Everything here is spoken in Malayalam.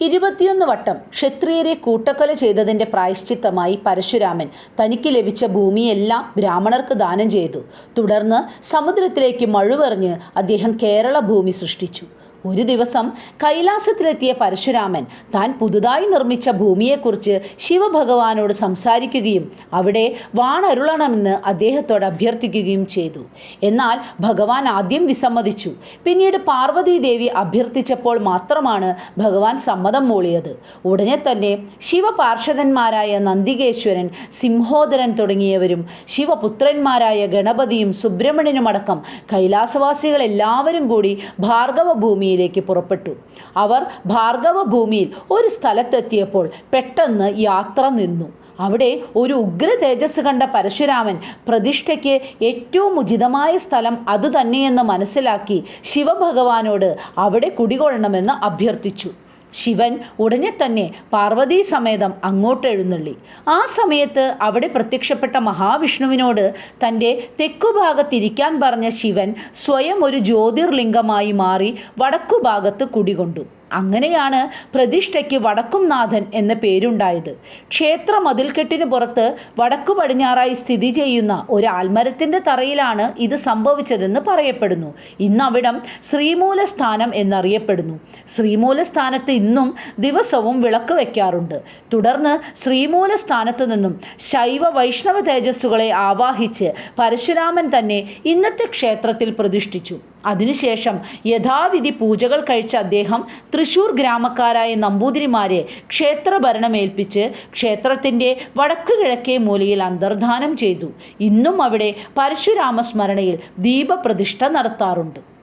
ഇരുപത്തിയൊന്ന് വട്ടം ക്ഷത്രിയരെ കൂട്ടക്കൊല ചെയ്തതിന്റെ പ്രായശ്ചിത്തമായി പരശുരാമൻ തനിക്ക് ലഭിച്ച ഭൂമിയെല്ലാം ബ്രാഹ്മണർക്ക് ദാനം ചെയ്തു. തുടർന്ന് സമുദ്രത്തിലേക്ക് മഴുവെറിഞ്ഞ് അദ്ദേഹം കേരള ഭൂമി സൃഷ്ടിച്ചു. ഒരു ദിവസം കൈലാസത്തിലെത്തിയ പരശുരാമൻ താൻ പുതുതായി നിർമ്മിച്ച ഭൂമിയെക്കുറിച്ച് ശിവഭഗവാനോട് സംസാരിക്കുകയും അവിടെ വാണരുളണമെന്ന് അദ്ദേഹത്തോട് അഭ്യർത്ഥിക്കുകയും ചെയ്തു. എന്നാൽ ഭഗവാൻ ആദ്യം വിസമ്മതിച്ചു. പിന്നീട് പാർവതീദേവി അഭ്യർത്ഥിച്ചപ്പോൾ മാത്രമാണ് ഭഗവാൻ സമ്മതം മൂളിയത്. ഉടനെ തന്നെ ശിവപാർഷദന്മാരായ നന്ദികേശ്വരൻ സിംഹോദരൻ തുടങ്ങിയവരും ശിവപുത്രന്മാരായ ഗണപതിയും സുബ്രഹ്മണ്യനുമടക്കം കൈലാസവാസികളെല്ലാവരും കൂടി ഭാർഗവ ഭൂമിയിലേക്ക് പുറപ്പെട്ടു. അവർ ഭാർഗവ ഭൂമിയിൽ ഒരു സ്ഥലത്തെത്തിയപ്പോൾ പെട്ടെന്ന് യാത്ര നിന്നു. അവിടെ ഒരു ഉഗ്ര തേജസ് കണ്ട പരശുരാമൻ പ്രതിഷ്ഠയ്ക്ക് ഏറ്റവും ഉചിതമായ സ്ഥലം അതുതന്നെയെന്ന് മനസ്സിലാക്കി ശിവഭഗവാനോട് അവിടെ കുടികൊള്ളണമെന്ന് അഭ്യർത്ഥിച്ചു. ശിവൻ ഉടനെ തന്നെ പാർവതീ സമേതം അങ്ങോട്ട് എഴുന്നള്ളി ആ സമയത്ത് അവിടെ പ്രത്യക്ഷപ്പെട്ട മഹാവിഷ്ണുവിനോട് തന്റെ തെക്കുഭാഗത്തിരിക്കാൻ പറഞ്ഞ ശിവൻ സ്വയം ഒരു ജ്യോതിർലിംഗമായി മാറി വടക്കുഭാഗത്ത് കുടികൊണ്ടു. അങ്ങനെയാണ് പ്രതിഷ്ഠയ്ക്ക് വടക്കുംനാഥൻ എന്ന പേരുണ്ടായത്. ക്ഷേത്ര മതിൽക്കെട്ടിന് പുറത്ത് വടക്കു പടിഞ്ഞാറായി സ്ഥിതി ചെയ്യുന്ന ഒരു ആൽമരത്തിന്റെ തറയിലാണ് ഇത് സംഭവിച്ചതെന്ന് പറയപ്പെടുന്നു. ഇന്നവിടം ശ്രീമൂലസ്ഥാനം എന്നറിയപ്പെടുന്നു. ശ്രീമൂലസ്ഥാനത്ത് ഇന്നും ദിവസവും വിളക്ക് വയ്ക്കാറുണ്ട്. തുടർന്ന് ശ്രീമൂലസ്ഥാനത്തു നിന്നും ശൈവ വൈഷ്ണവ തേജസ്സുകളെ ആവാഹിച്ച് പരശുരാമൻ തന്നെ ഇന്നത്തെ ക്ഷേത്രത്തിൽ പ്രതിഷ്ഠിച്ചു. അതിനുശേഷം യഥാവിധി പൂജകൾ കഴിച്ച അദ്ദേഹം തൃശൂർ ഗ്രാമക്കാരായ നമ്പൂതിരിമാരെ ക്ഷേത്രഭരണമേൽപ്പിച്ച് ക്ഷേത്രത്തിന്റെ വടക്കു കിഴക്കേ മൂലയിൽ അന്തർധാനം ചെയ്തു. ഇന്നും അവിടെ പരശുരാമ സ്മരണയിൽ ദീപപ്രതിഷ്ഠ നടത്താറുണ്ട്.